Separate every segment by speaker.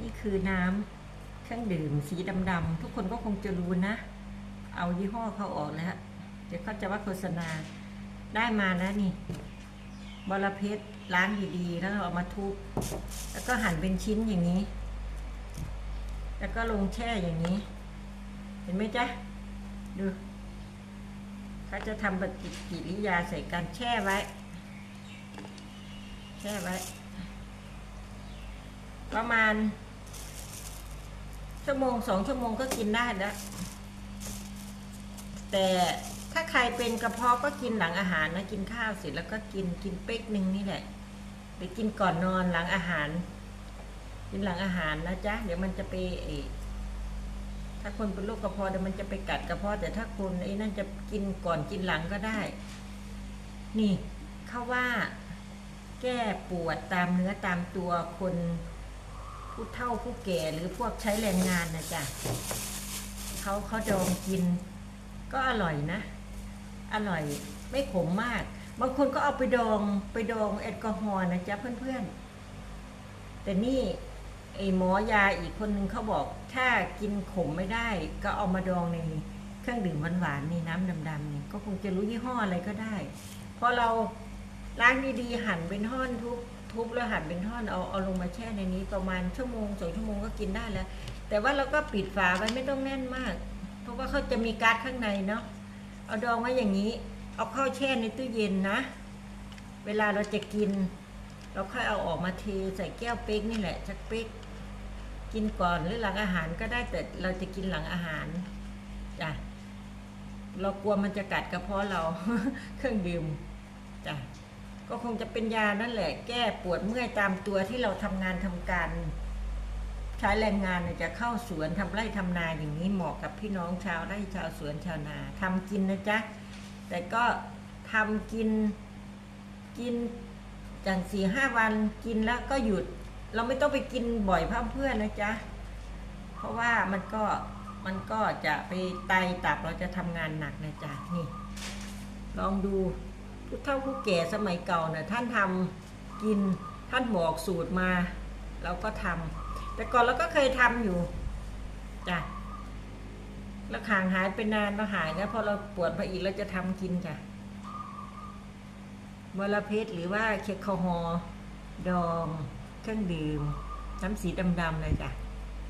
Speaker 1: นี่คือน้ำเครื่องดื่มสีดำๆทุกคนก็คงจะรู้นะ เอายี่ห้อเขาออกแล้วเดี๋ยวเขาจะว่าโฆษณาได้มานะนี่บอระเพ็ดล้างดีๆแล้วเราเอามาทุบแล้วก็หั่นเป็นชิ้นอย่างนี้ แล้วก็ลงแช่อย่างนี้ เห็นไหมจ๊ะดูเขาจะทำปฏิกิริยาใส่การแช่ไว้ แช่ไว้ ประมาณ ชั่วโมงสองชั่วโมงก็กินได้แล้ว แต่ถ้าใครเป็นกระเพาะก็กินหลังอาหารนะกินข้าวเสร็จแล้วก็กินกินเป๊กหนึ่งนี่แหละหรือกินก่อนนอนหลังอาหาร กินหลังอาหารนะจ๊ะเดี๋ยวมันจะไปเอถ้าคนเป็นโรคกระเพาะเดี๋ยวมันจะไปกัดกระเพาะแต่ถ้าคนไอ้นั่นจะกินก่อนกินหลังก็ได้ นี่เขาว่า แก้ปวดตามเนื้อตามตัวคน ผู้เฒ่าผู้แก่หรือพวกใช้แรงงานนะจ๊ะเขาเขาดองกิน ก็อร่อยนะ อร่อยไม่ขมมาก บางคนก็เอาไปดองไปดองแอลกอฮอล์นะจ๊ะเพื่อนๆ แต่นี่ไอหมอยาอีกคนนึงเขาบอก ถ้ากินขมไม่ได้ ก็เอามาดองในเครื่องดื่มหวานๆนี่น้ำดำๆนี่ก็คงจะรู้ยี่ห้ออะไรก็ได้พอเราล้างดีๆหั่นเป็นท่อนทุบ ทุบแล้วหั่นเป็นท่อนเอาเอาลงมาแช่ในนี้ประมาณชั่วโมงสองชั่วโมงก็กินได้แล้ว แต่ว่าเราก็ปิดฝาไว้ไม่ต้องแน่นมาก เพราะว่าเขาจะมีก๊าซข้างในเนาะเอาดองไว้อย่างนี้ เอาเข้าแช่ในตู้เย็นนะ เวลาเราจะกิน เราค่อยเอาออกมาเทใส่แก้วเป๊กนี่แหละสักเป๊กกินก่อนหรือหลังอาหารก็ได้แต่เราจะกินหลังอาหารจ้ะเรากลัวมันจะกัดกระเพาะเราเครื่องดื่มจ้ะ ก็คงจะเป็นยานั่นแหละ แก้ปวดเมื่อยตามตัวที่เราทำงานทำการ ใช้แรงงานเนี่ยจะเข้าสวนทำไร่ทำนาอย่างนี้เหมาะกับพี่น้องชาวไร่ชาวสวนชาวนาทำกินนะจ๊ะแต่ก็ทำกินกินอย่างสี่ห้าวันกินแล้วก็หยุด เราไม่ต้องไปกินบ่อยเพิ่มเพื่อนนะจ๊ะเพราะว่ามันก็มันก็จะไปไตตับเราจะทำงานหนักนะจ๊ะนี่ ลองดู ผู้เฒ่าผู้แก่สมัยเก่าเนะ่ะท่านทำกินท่านบอกสูตรมาเราก็ทำแต่ก่อนเราก็เคยทำอยู่จ้ะแล้วห่างหายไปนานมาหายแล้วพอเราปวดไปอีกเราจะทำกินจ้ะมลเพชหรือว่าเคคฮอล์ดองเครื่องดื่มน้ำสีดำๆเลยจ้ะ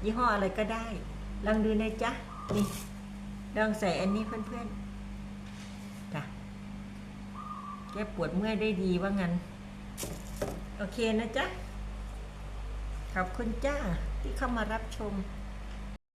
Speaker 1: ยี่ห้ออะไรก็ได้ลองดูนะจ๊ะนี่ลองใส่อันนี้เพื่อนๆ แก้ปวดเมื่อยได้ดีว่างั้น โอเคนะจ๊ะ ขอบคุณจ้าที่เข้ามารับชม